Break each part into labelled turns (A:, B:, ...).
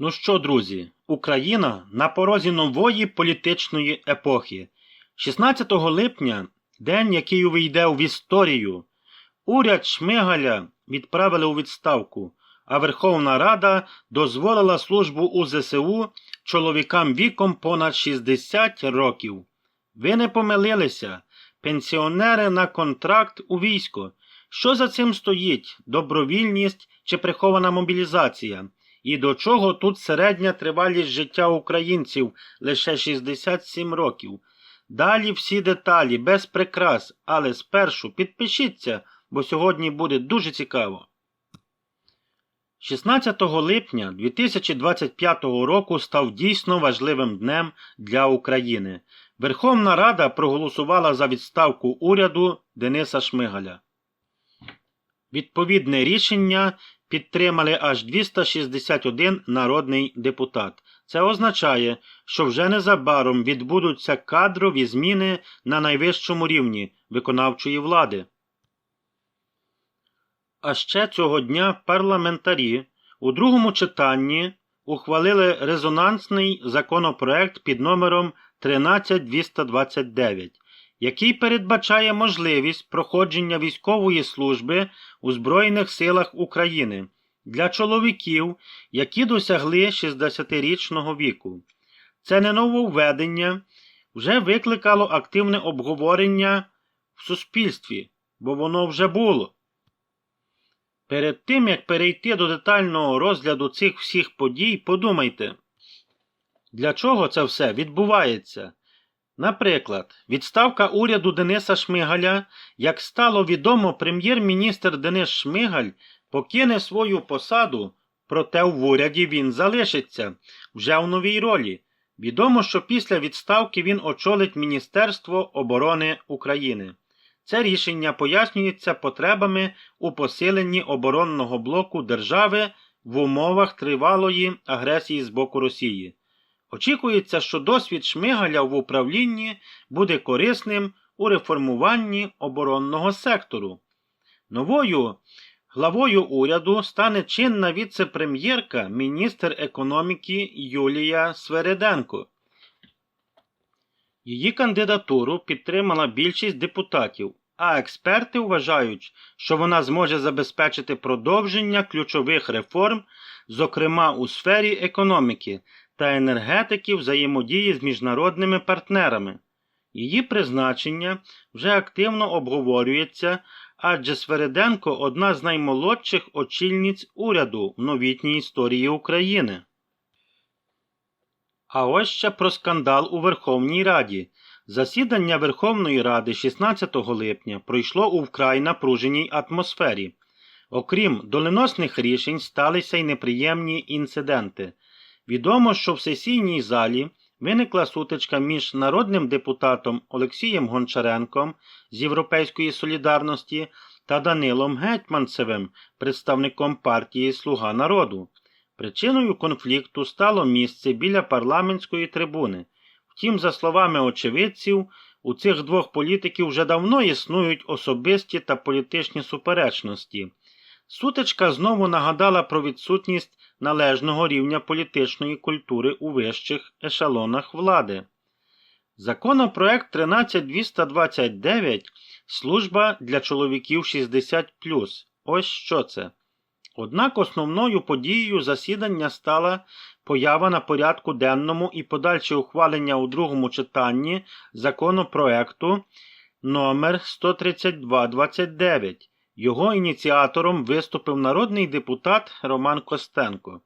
A: Ну що, друзі, Україна на порозі нової політичної епохи. 16 липня, день, який увійде в історію, уряд Шмигаля відправили у відставку, а Верховна Рада дозволила службу у ЗСУ чоловікам віком понад 60 років. Ви не помилилися, пенсіонери на контракт у військо. Що за цим стоїть? Добровільність чи прихована мобілізація? І до чого тут середня тривалість життя українців лише 67 років. Далі всі деталі, без прикрас, але спершу підпишіться, бо сьогодні буде дуже цікаво. 16 липня 2025 року став дійсно важливим днем для України. Верховна Рада проголосувала за відставку уряду Дениса Шмигаля. Відповідне рішення підтримали аж 261 народний депутат. Це означає, що вже незабаром відбудуться кадрові зміни на найвищому рівні виконавчої влади. А ще цього дня парламентарі у другому читанні ухвалили резонансний законопроект під номером 13229, який передбачає можливість проходження військової служби у Збройних силах України для чоловіків, які досягли 60-річного віку. Це не нововведення вже викликало активне обговорення в суспільстві, бо воно вже було. Перед тим, як перейти до детального розгляду цих всіх подій, подумайте, для чого це все відбувається? Наприклад, відставка уряду Дениса Шмигаля, як стало відомо, прем'єр-міністр Денис Шмигаль покине свою посаду, проте в уряді він залишиться вже в новій ролі. Відомо, що після відставки він очолить Міністерство оборони України. Це рішення пояснюється потребами у посиленні оборонного блоку держави в умовах тривалої агресії з боку Росії. Очікується, що досвід Шмигаля в управлінні буде корисним у реформуванні оборонного сектору. Новою главою уряду стане чинна віце-прем'єрка, міністр економіки Юлія Свереденко. Її кандидатуру підтримала більшість депутатів, а експерти вважають, що вона зможе забезпечити продовження ключових реформ, зокрема у сфері економіки та енергетики взаємодії з міжнародними партнерами. Її призначення вже активно обговорюється, адже Свереденко одна з наймолодших очільниць уряду в новітній історії України. А ось ще про скандал у Верховній Раді. Засідання Верховної Ради 16 липня пройшло у вкрай напруженій атмосфері. Окрім доленосних рішень, сталися й неприємні інциденти. Відомо, що в сесійній залі виникла сутичка між народним депутатом Олексієм Гончаренком з Європейської солідарності та Данилом Гетьманцевим, представником партії Слуга народу. Причиною конфлікту стало місце біля парламентської трибуни. Втім, за словами очевидців, у цих двох політиків вже давно існують особисті та політичні суперечності. Сутичка знову нагадала про відсутність належного рівня політичної культури у вищих ешелонах влади. Законопроект 13229 служба для чоловіків 60. Ось що це. Однак основною подією засідання стала поява на порядку денному і подальше ухвалення у другому читанні законопроекту номер 13229 Його ініціатором виступив народний депутат Роман Костенко.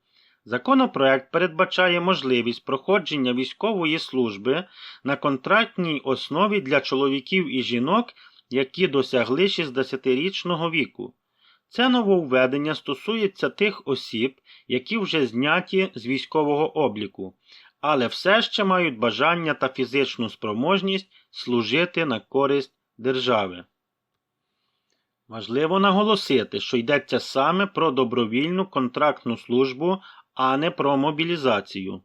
A: Законопроект передбачає можливість проходження військової служби на контрактній основі для чоловіків і жінок, які досягли 60-річного віку. Це нововведення стосується тих осіб, які вже зняті з військового обліку, але все ще мають бажання та фізичну спроможність служити на користь держави. Важливо наголосити, що йдеться саме про добровільну контрактну службу, а не про мобілізацію.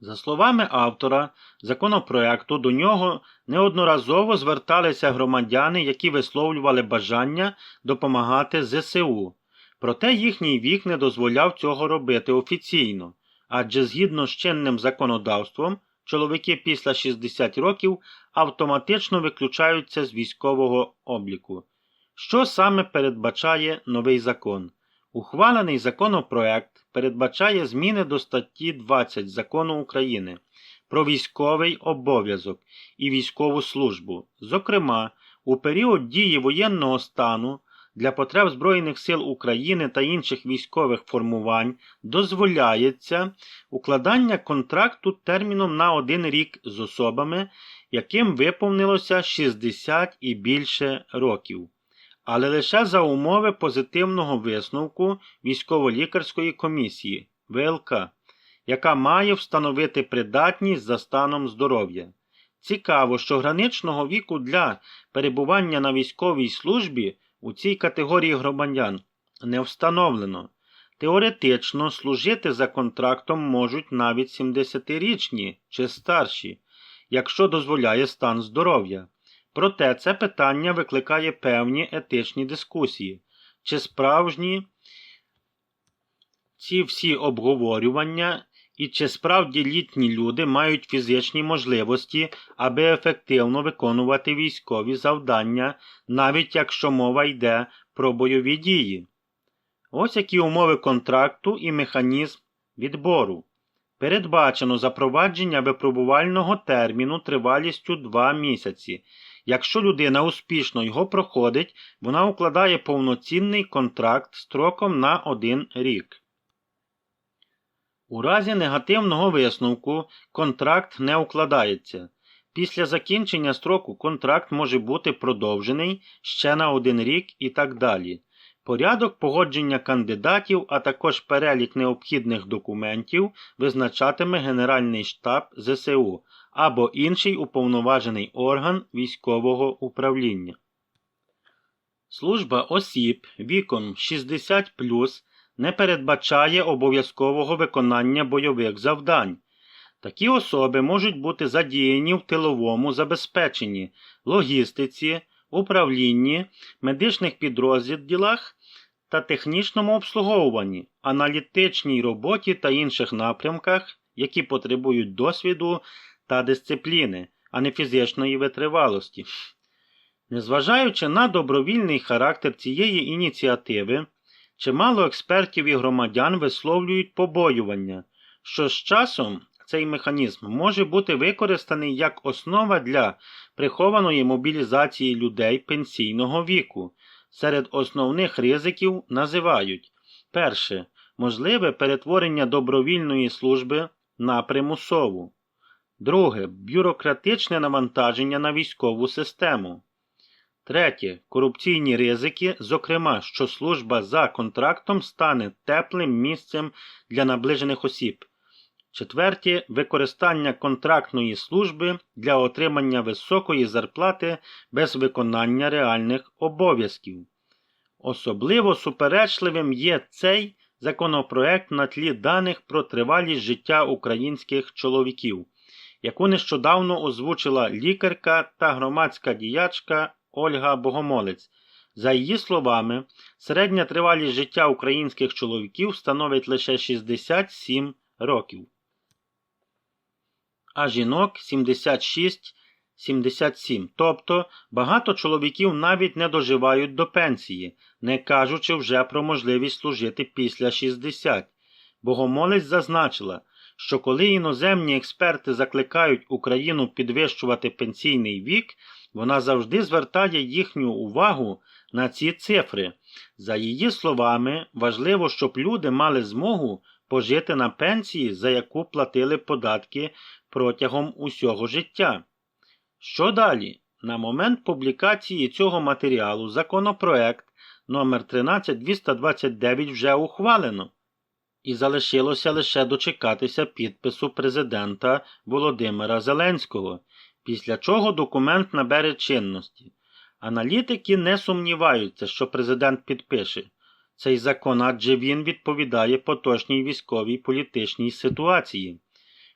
A: За словами автора законопроекту, до нього неодноразово зверталися громадяни, які висловлювали бажання допомагати ЗСУ. Проте їхній вік не дозволяв цього робити офіційно, адже згідно з чинним законодавством чоловіки після 60 років автоматично виключаються з військового обліку. Що саме передбачає новий закон? Ухвалений законопроект передбачає зміни до статті 20 Закону України про військовий обов'язок і військову службу. Зокрема, у період дії воєнного стану для потреб Збройних сил України та інших військових формувань дозволяється укладання контракту терміном на один рік з особами, яким виповнилося 60 і більше років, але лише за умови позитивного висновку військово-лікарської комісії ВЛК, яка має встановити придатність за станом здоров'я. Цікаво, що граничного віку для перебування на військовій службі у цій категорії громадян не встановлено. Теоретично служити за контрактом можуть навіть 70-річні чи старші, якщо дозволяє стан здоров'я. Проте це питання викликає певні етичні дискусії, чи справжні ці всі обговорювання і чи справді літні люди мають фізичні можливості, аби ефективно виконувати військові завдання, навіть якщо мова йде про бойові дії. Ось які умови контракту і механізм відбору. Передбачено запровадження випробувального терміну тривалістю 2 місяці. Якщо людина успішно його проходить, вона укладає повноцінний контракт строком на 1 рік. У разі негативного висновку контракт не укладається. Після закінчення строку контракт може бути продовжений ще на один рік і так далі. Порядок погодження кандидатів, а також перелік необхідних документів визначатиме Генеральний штаб ЗСУ або інший уповноважений орган військового управління. Служба осіб віком 60 не передбачає обов'язкового виконання бойових завдань. Такі особи можуть бути задіяні в тиловому забезпеченні, логістиці, управлінні, медичних підрозділах та технічному обслуговуванні, аналітичній роботі та інших напрямках, які потребують досвіду та дисципліни, а не фізичної витривалості. Незважаючи на добровільний характер цієї ініціативи, чимало експертів і громадян висловлюють побоювання, що з часом цей механізм може бути використаний як основа для прихованої мобілізації людей пенсійного віку. Серед основних ризиків називають перше. Можливе перетворення добровільної служби на примусову. Друге. Бюрократичне навантаження на військову систему. Третє. Корупційні ризики, зокрема, що служба за контрактом стане теплим місцем для наближених осіб. Четверте. Використання контрактної служби для отримання високої зарплати без виконання реальних обов'язків. Особливо суперечливим є цей законопроект на тлі даних про тривалість життя українських чоловіків, яку нещодавно озвучила лікарка та громадська діячка Ольга Богомолець. За її словами, середня тривалість життя українських чоловіків становить лише 67 років, а жінок 76-77. Тобто багато чоловіків навіть не доживають до пенсії, не кажучи вже про можливість служити після 60. Богомолець зазначила, що коли іноземні експерти закликають Україну підвищувати пенсійний вік, вона завжди звертає їхню увагу на ці цифри. За її словами, важливо, щоб люди мали змогу пожити на пенсії, за яку платили податки протягом усього життя. Що далі? На момент публікації цього матеріалу законопроект номер 13229 вже ухвалено, і залишилося лише дочекатися підпису президента Володимира Зеленського після чого документ набере чинності. Аналітики не сумніваються, що президент підпише цей закон, адже він відповідає поточній військовій політичній ситуації.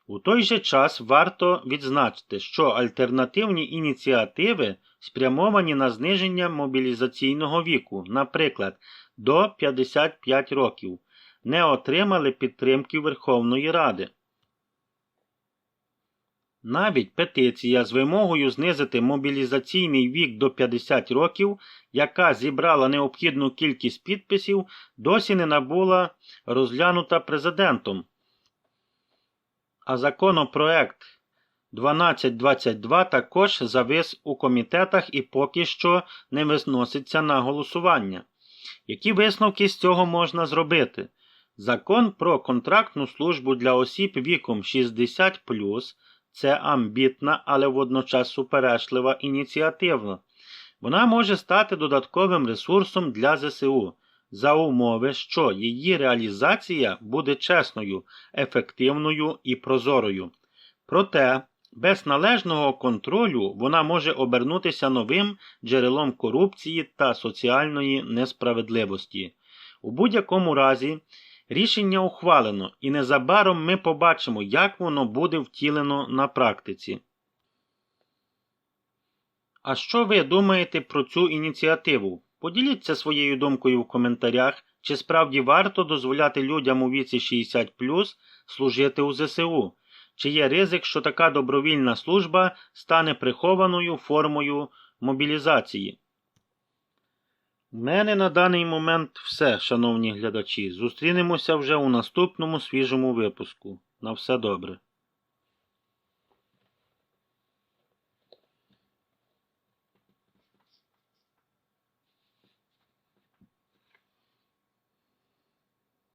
A: У той же час варто відзначити, що альтернативні ініціативи спрямовані на зниження мобілізаційного віку, наприклад, до 55 років, не отримали підтримки Верховної Ради. Навіть петиція з вимогою знизити мобілізаційний вік до 50 років, яка зібрала необхідну кількість підписів, досі не набула розглянута президентом. А законопроект 1222 також завис у комітетах і поки що не виноситься на голосування. Які висновки з цього можна зробити? Закон про контрактну службу для осіб віком 60 це амбітна, але водночас суперечлива ініціатива. Вона може стати додатковим ресурсом для ЗСУ за умови, що її реалізація буде чесною, ефективною і прозорою. Проте, без належного контролю вона може обернутися новим джерелом корупції та соціальної несправедливості. У будь-якому разі, рішення ухвалено, і незабаром ми побачимо, як воно буде втілено на практиці. А що ви думаєте про цю ініціативу? Поділіться своєю думкою в коментарях, чи справді варто дозволяти людям у віці 60 служити у ЗСУ, чи є ризик, що така добровільна служба стане прихованою формою мобілізації. У мене на даний момент все, шановні глядачі. Зустрінемося вже у наступному свіжому випуску. На все добре.